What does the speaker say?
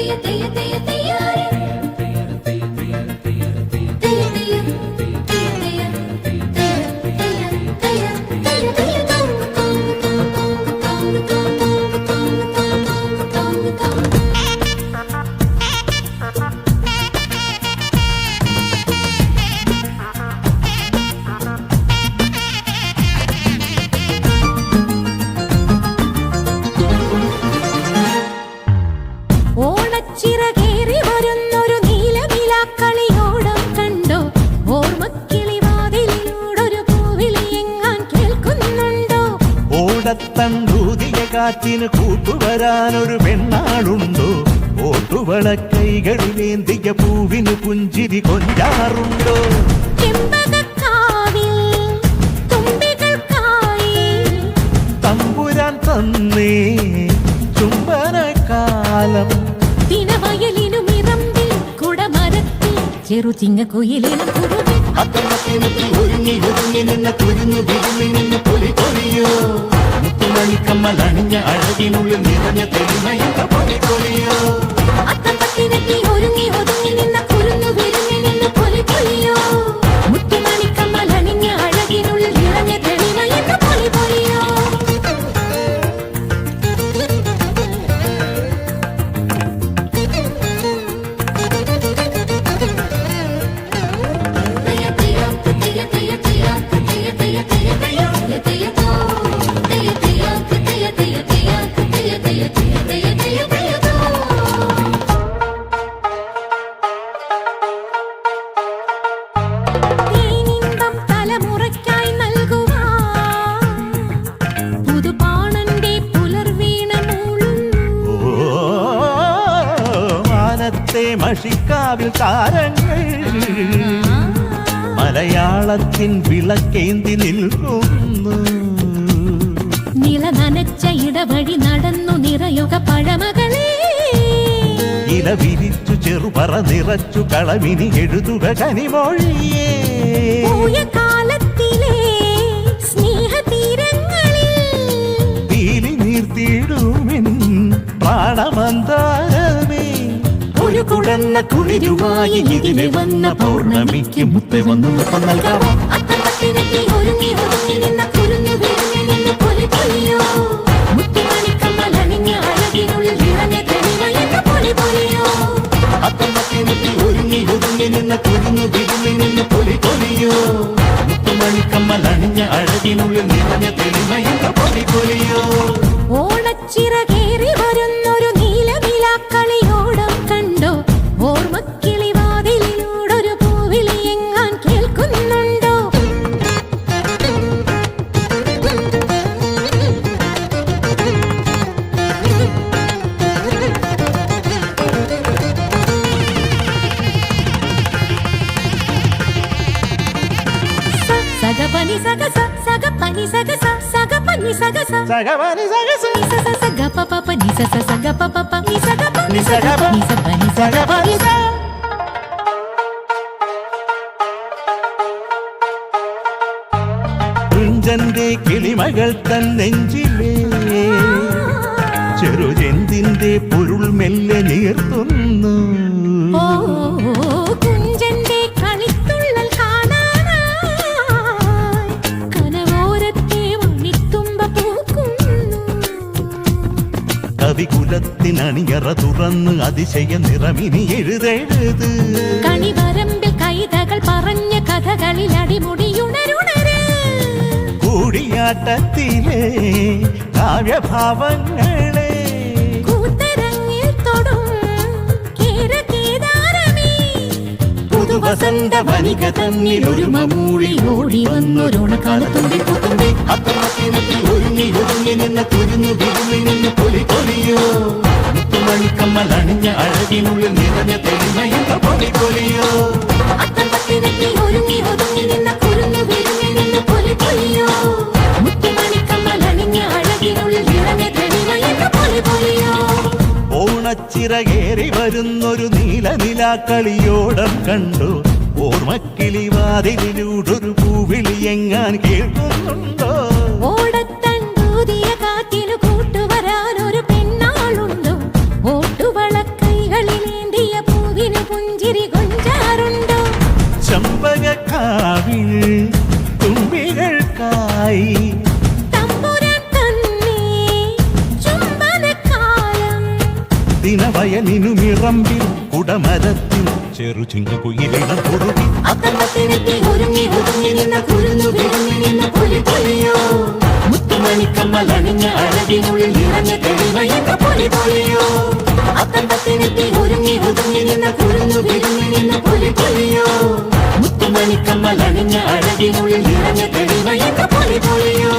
you think? കാറ്റിന് കൂട്ടുവരാനൊരു പെണ്ണാളുണ്ടോ? ഓട്ടുവള കൈകളിലേന്തിയ പൂവിന് പുഞ്ചിരി കൊഞ്ചാറുണ്ടോ? തമ്പുരാൻ തന്നേ ചുംബനകാലം ദിനവയലിനും ഇറമ്പിൽ കുടമരത്തിൽ ചെറുചിങ്ങക്കുയിലിനും കുറുകെ. ഒരുങ്ങി ഒരുങ്ങി നിന്ന കുരുന്നു വിരുങ്ങി നിന്ന് പൊലി പൊലിയോ മുത്തുമണിക്കമ്മൽ അണിഞ്ഞ അഴകിനുള്ളിൽ നിറഞ്ഞ തെളിമയുള്ള മഷിക്കാവിൽ താരങ്ങൾ. മലയാളത്തിൻ വിളക്കേന്തി നിൽക്കുന്നു. നില നനച്ച ഇടവഴി നടന്നു നിറയുക പഴമകളെ. ഇല വിരിച്ചു ചെറുപറ നിറച്ചു കളവിനി എഴുതുക കനിമൊഴിയേ. കാലത്തിലെ സ്നേഹതീരങ്ങളിൽ. നീർത്തിയിടുമിൻ പ്രാണമന്താരമേ ഒരു കുടന്ന കുളിരുവായി ഇതിനെ വന്ന പൗർണമിക്ക് മുത്ത വന്നു ഒപ്പം നൽകാം. ഒരുങ്ങി ഓണച്ചിറ വരുന്നൊരു നീലവിലാക്കളിയോ పని సగ సగ పని సగ సగ పని సగ సగ పని సగ సగ సగ పప పని సగ సగ పప పని సగ పని సగ పని సగ పని సగ పని సగ. തുഞ്ചന്റെ കിളിമകൾ തൻ നെഞ്ചിലേ ചെറുചെന്തിന്റെ പൊരുൾ മെല്ലെ നീർത്തുന്നു കവികുലത്തിനണിയറ തുറന്ന് അതിശയ നിറമിനി എഴുതെഴുത്. കണിവരമ്പിൽ കൈതകൾ പറഞ്ഞ കഥകളിൽ അടിമുടിയുണരുണര്. കൂടിയാട്ടത്തിലെ കാവ്യഭാവങ്ങളെ. വസന്ത വനിക തന്നിൽ ഒരു മമൂഴി ഓടി വന്നൊരോണക്കാലത്തുമ്പി പൂത്തുമ്പി. അത്തമത്തിനത്തിൽ ഒരുങ്ങി ഒരുങ്ങി നിന്ന തുരുന്നു വിരുങ്ങി നിന്ന് പൊലി പൊലിയോ മുത്തുമണിക്കമ്മൽ അണിഞ്ഞ അഴകിനുള്ളിൽ നിറഞ്ഞ തെളിമയുള്ള പൊലി പൊലിയോ അത്തപ്പത്തിനെത്തി ഒരുങ്ങി ഒതുങ്ങി നിന്ന കുരുന്നു വിരുങ്ങി നിന്ന് പൊലി പൊലിയോ മുത്തുമണിക്കമ്മൽ അണിഞ്ഞ അഴകിനുള്ളിൽ നിറഞ്ഞ തെളിമയെന്ന പൊലി പൊലിയോ ഓണച്ചിറകേറി വരുന്നൊരു നീല നിലാക്കളിയോടം കണ്ടു. ഓർമ്മക്കിളി വാതിലിലൂടൊരു പൂവിളി എങ്ങാൻ കേൾക്കുന്നുണ്ടോ? ഓടത്തൻ പുതിയ കാറ്റിനു കൂട്ടുവരാൻ ഒരു പെണ്ണാളുണ്ടോ? ഓട്ടുവള കൈകളിലേന്തിയ പൂവിന് പുഞ്ചിരി കൊഞ്ചാറുണ്ടോ? ചമ്പക കാവിൽ തുമ്പികൾക്കായി ദിനവയലിനു മിറമ്പിൽ കുടമരത്തിൽ ചെറു ചിങ്ങുകുയിലിടം പൊറുകി അത്തമ്പത്തിനെത്തി ഒരുങ്ങി ഒരുങ്ങി നിന്ന കുരുന്നു വിരുങ്ങി നിന്ന പുലി പുലിയോ മുത്തുമണിക്കമ്മൽ അണിഞ്ഞ അഴകിനുള്ളിൽ നിറഞ്ഞ തെളിവയെന്ന പുലി പുലിയോ അത്തമ്പത്തിനെത്തി ഒരുങ്ങി ഒതുങ്ങി നിന്ന കുരുന്നു വിരുങ്ങി നിന്ന പുലി പുലിയോ മുത്തുമണിക്കമ്മൽ അണിഞ്ഞ പുലി പൊലിയോ